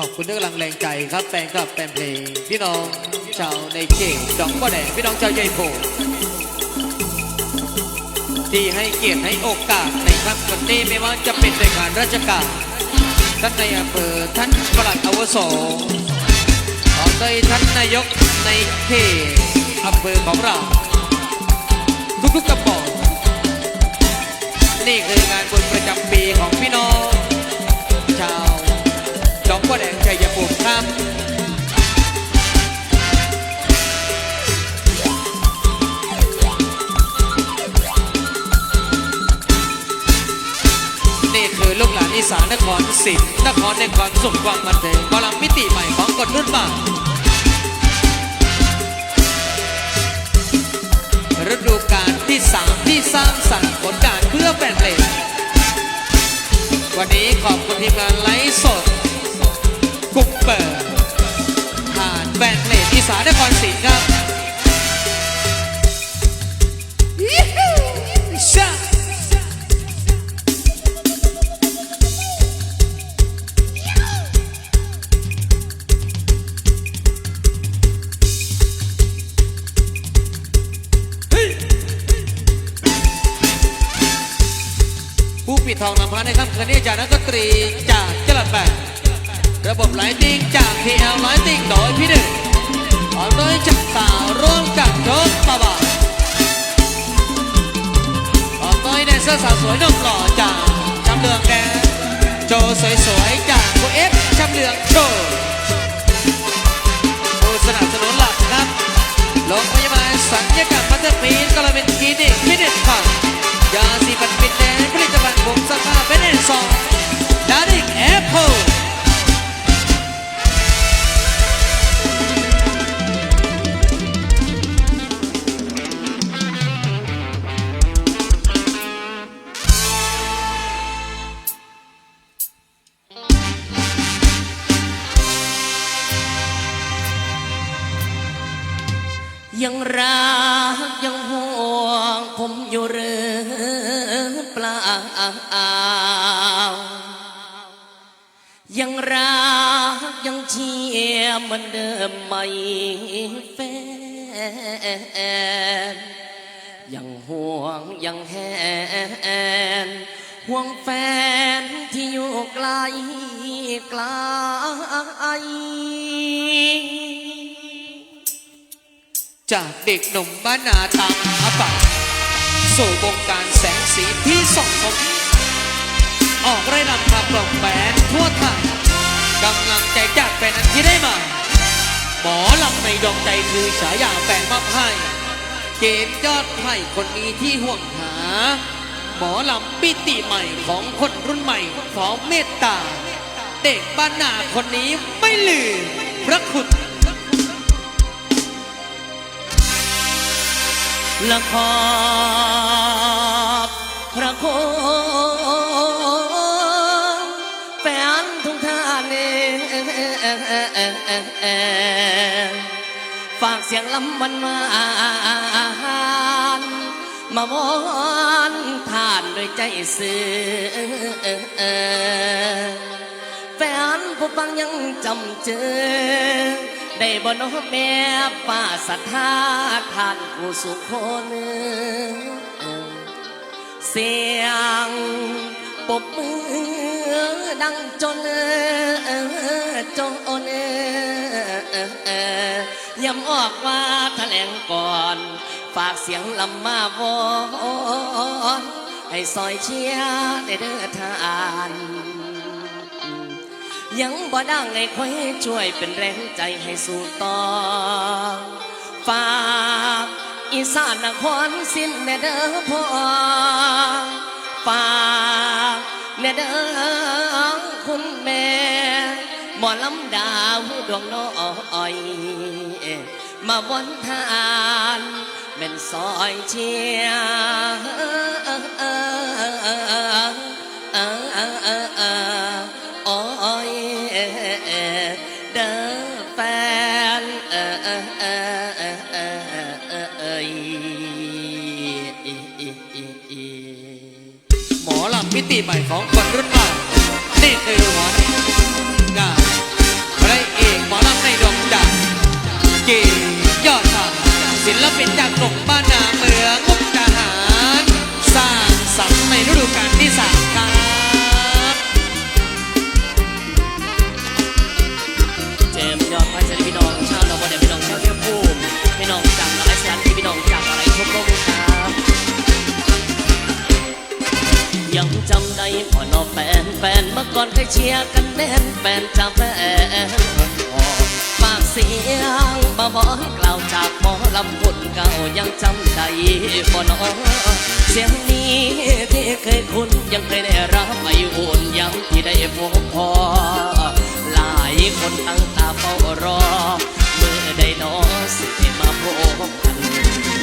ขอบคุณทุกกำลังแรงใจครับแฟนคลับแฟนเพลง พี่น้องชาวในเขตดอกบัวแดงพี่น้องชาวใยโพที่ให้เกียรติให้โอกาสในครั้งนี้ไม่ว่าจะเป็นในงานราชการท่านในอำเภอท่านปลัดอาวุโสขอโดยท่านนายกในเขตอำเภอของเราทุกๆกระบอกนี่คืองานบุญประจำปีของพี่น้อง จอแดงชัยภูมิครับนี่คือลูกหลานอีสานนครศรีนครในความสุขความบันเทิงบอลมิติใหม่ของคนรุ่นใหม่ฤดูกาลที่สามที่สร้างสรรค์ผลการเพื่อแฟนเพลงวันนี้ขอบคุณทีมงานไลฟ์สด กลุ่มเปิดผ่านแฟนเลงอีสานนครศรีครับชาผู้ปิดทองนำพาในค่ำคืนนี้จากนักดนตรีจาก เสื้อสาวสวยนุ่มหล่อจากจำเลืองแดนโจสวยๆจากโคเอฟจำเลืองโชว์ผู้สนับสนุนหลักครับโรงพยาบาลสัญญกรรมพัฒนีนกลาเป็นคลินิกคลินิกค่ะยาสีฟันปิดแดงผลิตภัณฑ์ผมสภาพเป็นเอ็นสองดาริกแอปเปิล ยังรักยังห่วง ผมอยู่หรือเปล่า ยังรักยังเชียร์เหมือนเดิมไหมแฟนยังห่วงยังแหนห่วงแฟนที่อยู่ไกลไกล จากเด็กหนุ่มบ้านนาตามอาปัดสู่วงการแสงสีที่ส่องผมออกไร่รำมาปลงแบนทั่วไทยกำลังใจจากแฟนนั้นที่ได้มาหมอลำในดวงใจคือฉายาแฟนมอบให้เกณฑ์ยอดไผ่คนนี้ที่ห่วงหา หมอลำปิติใหม่ของคนรุ่นใหม่พร้อมเมตตา เด็กบ้านนาคนนี้ไม่ลืมพระคุณ ละขอบพระคุณแฟนทุกท่านฝากเสียงลำวันมานมาวอนท่านด้วยใจเสื่อ แฟนผู้ฟังยังจำเจอ ได้บ่นอแม่ป้าศรัทธาท่านผู้สุขคนเสียงปบมือดังจนจงโอนย้ำออกว่าแถลงก่อน ฝากเสียงลำมาวอนให้ซอยเชียร์ได้เด้อทาน ยังบ่ดังให้คอยช่วยเป็นแรงใจให้สู้ต่อฝากอีสานนครสิ้นแน่เด้อพ่อฝากแน่เด้อคุณแม่หมอลำดาวดวงน้อยมาวันทานเป็นซอยเชีย ติใหม่ของคนรุ่นใหม่นี่คือหมอดาพระเอกหมอลำในดวงดาวเก่งยอดทางศิลปินจากกลุ่มบ้านนาเมืองมุกดาหาร สร้างสรรค์ในฤดูกาลที่สามครับเจมยอดพัชรพี่น้องชาวเราวันเดียพี่น้องชาวเที่ยวภูมิพี่น้องจากนครสวรรค์พี่น้องจากอะไรทุกโลก ยังจำได้พอนอแฟนแฟนเมื่อก่อนเคยเชียร์กันแน่นแฟนจะแฟนออกปากเสียงมาบอกกล่าวจากหมอลำคนเก่ายังจำได้บ่นอเสียงนี้ที่เคยคุ้นยังเคยได้รับไออุ่นยังที่ได้พบพอ หลายคนตั้งตาเฝ้ารอ เมื่อได้น้อสิได้มาพบกัน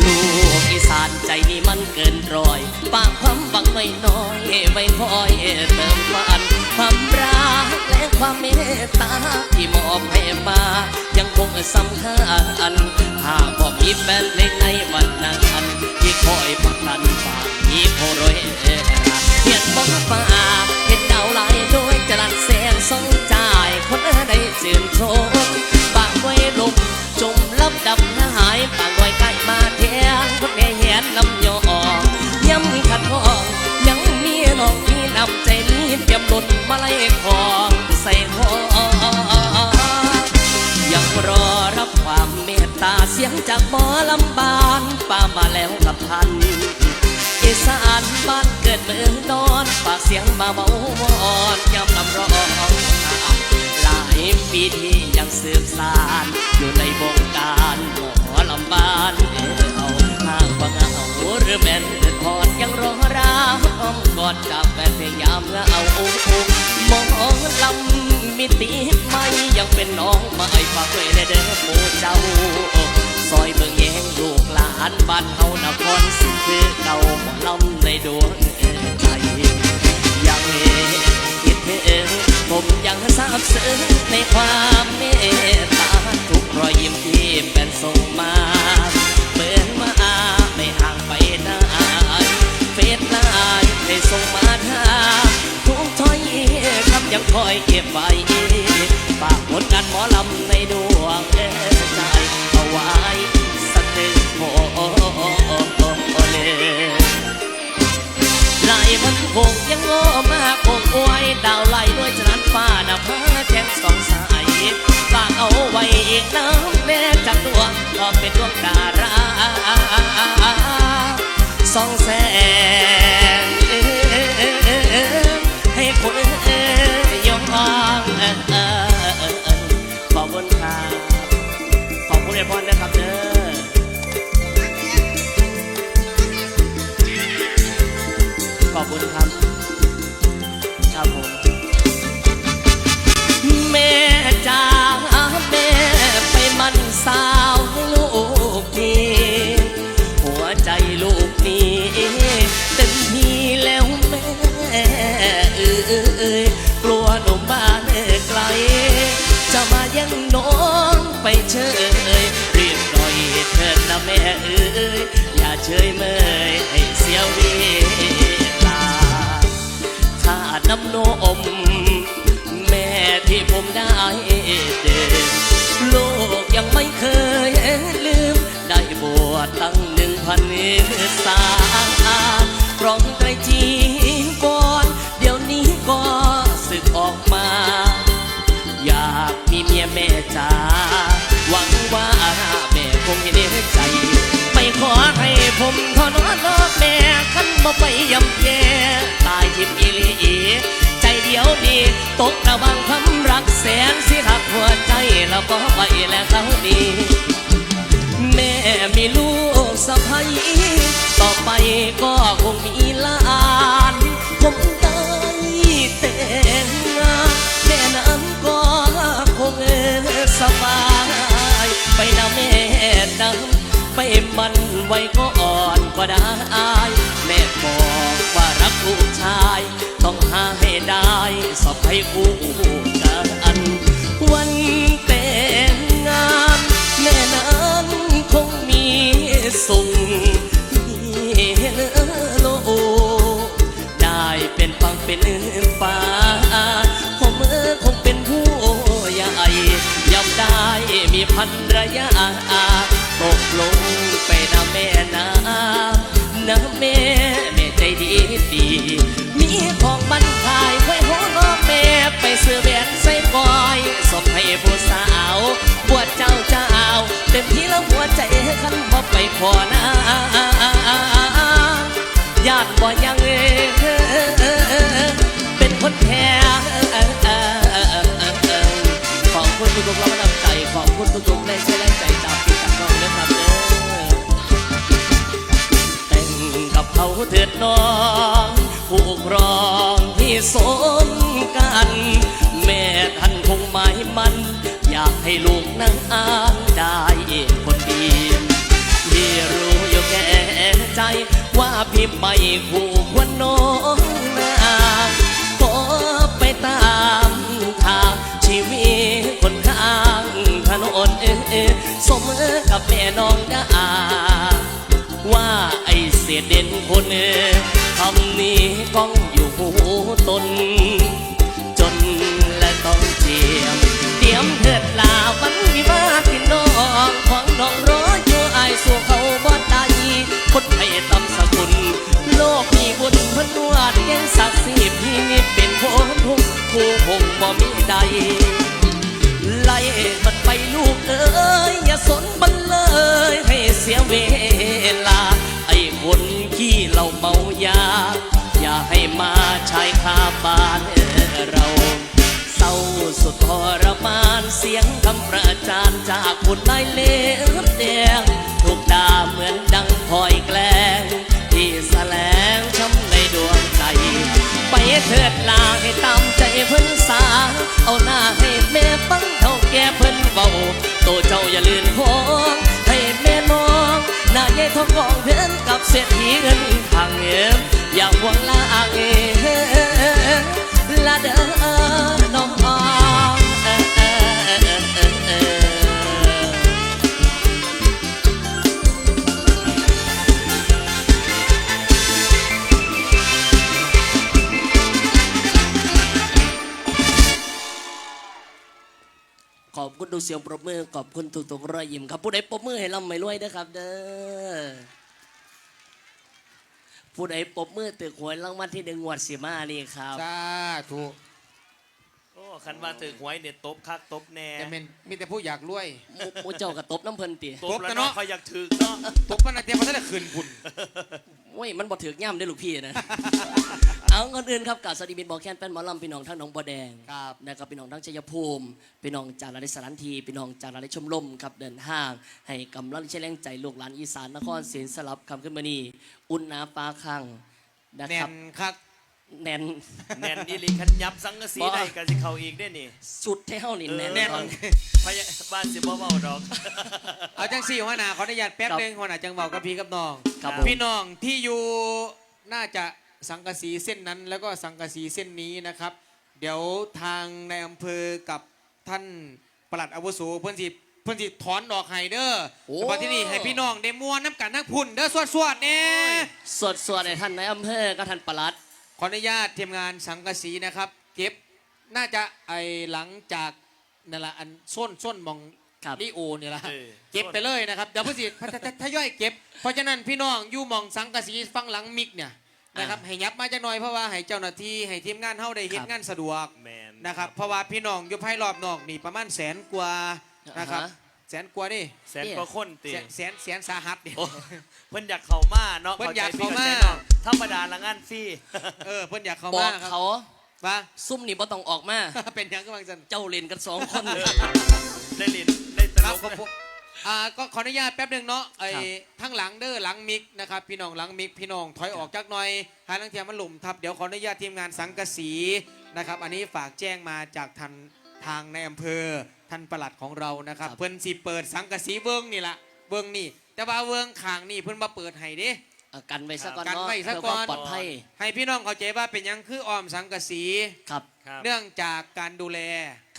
ลูกอีสานใจนี่มันเกินร้อย ปากความหวังไม่น้อยไม่คอยเติมฝันความรักและความเมตตาที่มอบให้มายังคงสำคัญหากบ่มีแฟนเพลงในวันนั้นที่คอยปักดันฝากมีโพรยเห็นบอฟ้าเห็นดาวไหลโดยจรัสแสงสองใจายคนได้ชื่นชมบางไว้ลมจมลับดับหายบางไว้ใกล้ เทียงคนแห่แหนนำยองย้ำขัดข้อง ยังมีน้องมีนำใจนี้เตรียมหล่นมาไล่ของใส่คอยังรอรับความเมตตาเสียงจากหมอลำบานป้ามาแล้วกับทันอีสานบ้านเกิดเมืองนอนฝากเสียงมาเบาวอนยำลำร้องหลายปีที่ยังสืบสานอยู่ในวงการหมอลำบาน เอาห้างว่าเหงาหรือแม่นเดือดอดยังรอราอ้อมกอดจากแฟนพลงยามเหงาหมองลำมิติไม่ยังเป็นน้องมาไอ้ฝากไว้ในเด้อหมูเจ้าซอยเบิ่งแยงลูกหลานบ้านเฮานครสิคือเก่าหมอลำในดวงใจยังคิดถึงผมยังซาบซึ้งในความเมตตาทุกรอยยิ้มที่เป็นส่งมาเหมือน เฟซไลน์ให้ส่งมาถาทุกถ้อยคำยังคอยเก็บไว้ฝากผลงานหมอลำในดวงใจเอาไว้สักหนึ่งโอเลไหลมันคงยังโง่มากคงอวยดาวไหลด้วยฉะนั้นฟ้าหน้าฟ้าแจ้งสองสายฝากเอาไว้อีกน้ำแม่จากดวงก็เป็นดวงดาราสองแสง ไปเชยรีบหน่อยเถิดนะแม่เอ้ยอย่าเชยเมยให้เสียวเวลาถ้าน้ำนมแม่ที่ผมได้เด็กลูกยังไม่เคยลืม ได้บวชตั้งหนึ่งพันสากรองไตรจีก่อน เดี๋ยวนี้ก็สึกออกมา อยากมีเมียแม่จ๋า ผมทอนอนอแม่ขันบ่ไปยำแย่ตายทิมอีหลีใจเดียวนี้ตกระวังคำรักแสนสิหักหัวใจแล้วก็ไปแล้วเขาดี แม่มีลูกสะใภ้ต่อไปก็คงมีหลานผมได้แต่งงานแม่นั้นก็คงสบาย ไปนะแม่ดำ ไปมันไว้ก็อ่อนก็ได้แม่บอกว่ารักลูกชาย ต้องหาให้ได้สอบให้คู่กันวันแต่งงานแม่นั้นคงมีส่งโลได้เป็นฟังเป็นฟ้าผมเออคงเป็นผู้ใหญ่ยอมได้มีพันรยา ตกลงไปนะแม่นะนะแม่แม่ใจดีดี มีของบันทายไว้หัวงอแม่ไปซื้อแหวนใส่บอยสมให้ผู้สาวปวดเจ้าเจ้าเต็มที่แล้วหัวใจขันพอไปขอนะญาติบ่ยังเออเป็นคนแพ้ของคุณทุกๆเราประทับใจของคุณทุกๆในใจ เขาเถิดน้อง ผู้ครองที่สมกัน แม่ท่านคงหมายมัน อยากให้ลูกนั่งอ้างได้เองคนดีที่รู้อยู่แก่ใจว่าพี่ไม่คู่ควรน้องนางขอไปตามทางชีวิตคนข้างถนนสมกับแม่น้องได้ ว่าไอเสียเด่นคนเออคำนี้ก้องอยู่หูตน จนและต้องเจียม เตรียมเถิดลาวันวิวาห์พี่น้องของน้องรออยู่ไอสู่เขาบ่ได้คนให้ตำสกุล โลกมีบุญพันวาดแย่งศักดิ์ศรีพี่นี่เป็นคนทุกคู่คงบ่มีใดไล่มันไปลูกเอ้ย อย่าสนมันเลย ให้เสียเว ชายคาบ้านเราเศร้าสุดทรมานเสียงคำประจานจากคนนายเล็บแดงถูกด่าเหมือนดังพลอยแกล้งที่แสลงช้ำในดวงใจ ไปเถิดลาให้ตามใจเพิ่นสา เอาหน้าให้แม่ฟังเท่าแก่เพิ่นเบาโตเจ้าอย่าลืน หน้าใหญ่ทองกองเพื่อนกับเศรษฐีเงินทางเอ็มอย่าหวงลาเอลาเด้อน้องออเคุณดูเสียงปรบมือขอบคุณทุกๆรอยยิ้มครับ ผู้ใดปรบมือให้ลำไม่รวยนะครับ เด้อผู้ใดปรบมือตึกหวยรางวัลที่หนึ่งงวดสิมานี่ครับ สาธุ โอ้คันว่าถือหวยเนี่ยตบคักตบแน่จะเป็นมีแต่ผู้อยากรวยหมูหมูเจ้ากระตบน้ำเพลินตีตบตบแล้วแต่เนาะเนาะเขาอยากถือเนาะตบปนันเตียมันจะคืนพุ่นโอ้ยมันบ่ถือกย่ำได้อลูกพี่นะ เอาก่อนอื่นครับกับสวัสดีบินบอกแคนเป็นหมอลำพี่น้องทั้งหนองบัวแดงครับนะครับพี่น้องทั้งชัยภูมิพี่น้องจากหลายสถานที่พี่น้องจากหลายชมรมครับเดินห้าง ให้กำลังใจแรงใจลูกหลานอีสานนครศรีสลับคำขึ้นมานี่อุ่นหนาฟ้าคังนะแน่ครับ นคัก แน่น แน่นอีหลีคันยับสังกะสีบ่ ได้กันสิเขาอีกได้นี่สุดเท่านี่เออแน่นแน่นอนพยาบ้านสิบ่เว้าดอก เอาจังสี่หัวหน้าขออนุญาตแป๊บครับหนึงหัวหน้าจังเบากับพี่กับน้องครับผม พี่น้องที่อยู่น่าจะสังกะสีเส้นนั้น แล้วก็สังกะสีเส้นนี้นะครับ เดี๋ยวทางในอำเภอกับท่านปลัดอาวุโสเพื่อนสิเพื่อนสิถอนดอกไฮเดอร์โอ้แต่ว่าที่นี่ให้พี่น้องได้มวนน้ำกันทั้งพุ่นเด้อสวดสวดๆเนี่ย สวดสวดในท่านในอำเภอก็ท่านปลัดข ออนุญาตทีมงานสังกะสีนะครับ เก็บน่าจะไอหลังจากนั่นละอันส้นส้นมองครับลิโอเนี่ยละเออ เก็บไปเลยนะครับเดี๋ยวพี่สิถ้าถ้าถ้าย่อยเก็บ เพราะฉะนั้นพี่น้องอยู่หมองสังกะสีฟังหลังมิกเนี่ยนะครับให้ยับมาจะหน่อยเพราะว่าให้เจ้าหน้าที่ให้ทีมงานเฮาได้เห็นครับงานสะดวก แมน นะครับเพราะว่าพี่น้องอยู่ภายรอบนอกนี่ประมาณแสนกว่านะครับอ่าฮะ แสนกว่านี่แสนกว่าคนติแสนแสนแสนสาหัสนี่โอ้เพิ่นอยากเข้ามาเนาะเพิ่นอยากใจพี่เข้ามา ใจน้องธรรมดาละงานฟรีเออเพิ่นอยากเข้าบอมากครับเขาว่า ซุ่มนี่บ่ต้องออกมา เป็นหยังก็บางสันเจ้าเล่นกันสองคนได้ลินได้ตคลรับกก็พวกอ่าก็ขออนุญาตแป๊บหนึ่งเนาะไอ้ครับ ทั้งหลังเด้อหลังมิกนะครับพี่น้องหลังมิกพี่น้องถอยออกจากหน่อยหาลังเทียมมันหลุมทับเดี๋ยวขออนุญาตทีมงานสังกะสีนะครับอันนี้ฝากแจ้งมาจากทางทางในอำเภอ ท่านปลัดของเรานะครับ ครับ เพิ่นสิเปิดสังกะสีเบิ้งนี่ละเบิ้งนี่ แต่ว่าเบิ้งขางนี่เพิ่นมาเปิดให้เด้เอากันไว้ซะก่อนกันเนาะไว้ซะเพื่อความก่อนปลอดภัยให้พี่น้องเข้าใจว่าเป็นหยังคืออ้อมสังกะสี ครับครับเนื่องจากการดูแล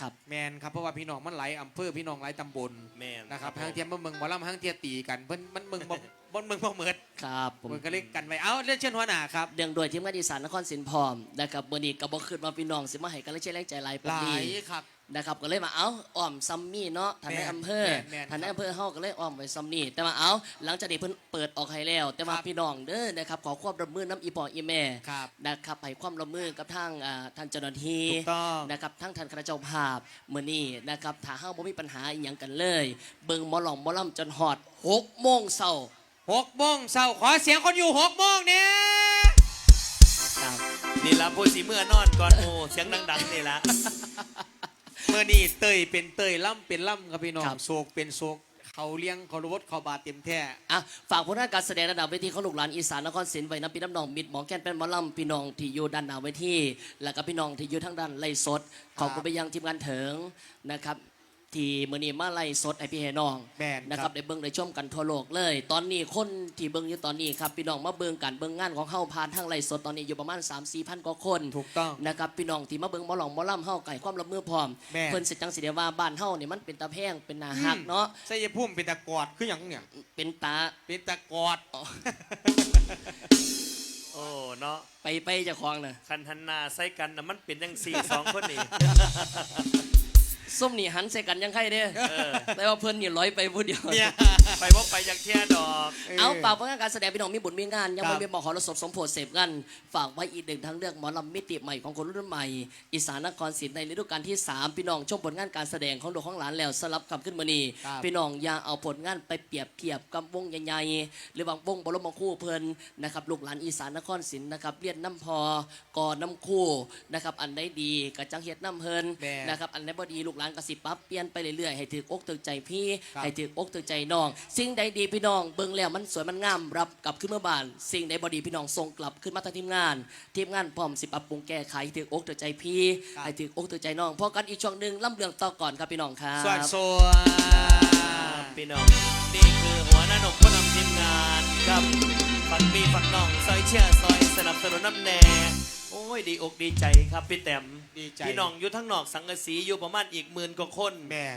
ครับ แมนครับเพราะว่าพี่น้องมันหลายอำเภอพี่น้องหลายตำบลแมนนะครับทั้งเทียมมันเมืองหมอลำทั้งเทียตีกันเพิ่นมันเมืองบ่ บนเมืองบ่เหมือดครับผมมันก็เลยกันไว้เอาเรื่องเชิญหัวหน้าครับเดืองโดวยทีมงานอีสานนครศรีพร้อมนะครับวันนี้ก็บ่คิดว่าพี่น้องสิมาให้กันและเชื่อแรงใจหลายปานหลานี้ยครับ นะครับก็เลยมาเอาอ้อมซัมมี่เนาะท่านในแม่นอำเภอแม่นแม่นท่านในครับอำเภอเฮาก็เลยอ้อมไว้ซัมนี่แต่ว่าเอาหลังจากนี้เพิ่นเปิดออกให้แล้ว แต่ว่าครับพี่น้องเด้อนะครับขอความร่วมมือน้ำอีปออีแม่ครับนะครับให้ความร่วมมือกับทางอ่าท่านเจ้าหน้าที่ถูกต้องนะครับทั้งท่านคณะเจ้าภาพมื้อนี้นะครับถ้าเฮาบ่มีปัญหาอีหยังกันเลย เบิ่งหมอหลองหมอลำจนฮอด6โมงเช้า หกโมงเช้าขอเสียงคนอยู่หกโมงเนี่ยครับนี่ละผู้สีเมื่อนอนก่อนโอ้เสียงดังๆนี่ละเมื่อนี้เตยเป็นเตยล่ำเป็นล่ำครับพี่น้องครับโศกเป็นโศกเขาเลี้ยงเขารถเขาบาดเต็มแท้อะฝากผลงานการแสดงระดับเวทีของลูกหลานอีสานนครศรีไว้น้ำปีน้ำนองมิดหมอแก้นเป็นหมอลำพี่น้องที่อยู่ด้านหน้าเวทีแล้วก็พี่น้องที่อยู่ทางด้านไล่สดขอบคุณไปยังทีมงานเถิงนะครับ ที่มื้อนี้มาไล่สดให้พี่ให้น้องแม่นนะคครัรับบได้เบิ่งได้ชมกันทั่วโลกเลย ตอนนี้คนที่เบิ่งอยู่ตอนนี้ครับพี่น้องมาเบิ่งกันเบิ่งงานของเฮาผ่านทางไล่สดตอนนี้อยู่ประมาณ 3-4พันกว่าคนถูกต้อง นะครับพี่น้องที่มาเบิ่งหมอหลองหมอลำเฮาไก่ความรับมือพร้อมแม่น เพิ่นสิจังสิได้ว่าบ้านเฮานี่มันเป็นตาแพงเป็นนาฮักเนาะใส่ยพุ่มเป็นตะกอดคืออย่างเนี่ยเป็นตา เป็นตะกอดโอ้เนาะไปไปเจ้าของน่ะคันหันหนาใส่กันนะมันเป็นยังสี่สองคนนี่ ส้มนี่หันใส่กันยังไงเด้เออแต่ว่าเพิ่นนี่ร้อยไปผู้เดียว เนี่ยไปว่าไปจากเที่ยดอกเอาฝากผลงานการแสดงพี่น้องมีบุญมีงาน ยังครัไม่บมีมหรสพสมโพธิเสพกัน ฝากไว้อีกหนึ่งทางเลือกหมอลำมิติใหม่ของคนรุ่นใหม่ อีสานนครศรีในฤดูกาลที่ 3 พี่น้องชมผลงานการแสดงของดวงของหลานแล้วสลับคำขึ้นมานีครับพี่น้องอย่าเอาผลงานไปเปรียบเทียบกับวงใหญ่ๆหรือบางวงบรมครู่เพลินนะครับลูกหลานอีสานนครศรีนะครับเลียนน้ำพอกอน้ำคู่นะครับอันใดดีกระจังเฮ็ดน้ำเพลินแม่นะครับอันใดบ่ดีลูกหลานกระสิปรับเปลี่ยนไปเรื่อยๆให้ถือกอกถือใจพี่ครับ ให้ถือกถือใจน้อง สิ่งใดดีพี่น้องเบิ่งแล้วมันสวยมันงามรับกลับขึ้นมาบ้าน สิ่งใดบ่ดีพี่น้องส่งกลับขึ้นมาทางทีมงาน ทีมงานพร้อมสิปรับปรุงแก้ไขให้ถือกถือใจพี่ครับให้ถือกถือใจน้องพอกันอีกช่วงหนึงล่ำเรื่องต่อก่อนครับพี่น้องครับ สวัสดีสวัสดีพี่น้องนี่คือหัวหน้าหนุ่มผู้นำทีมงานครับฝักมีฝักน้องซอยเชียร์ซอยสนับสนุนน้ำแน่ โอ้ยดีอกดีใจครับพี่แต้ม ดีใจพี่น้องอยู่ทั้งนอกสังกะสีอยู่ประมาณอีกหมื่นกว่าคน แม่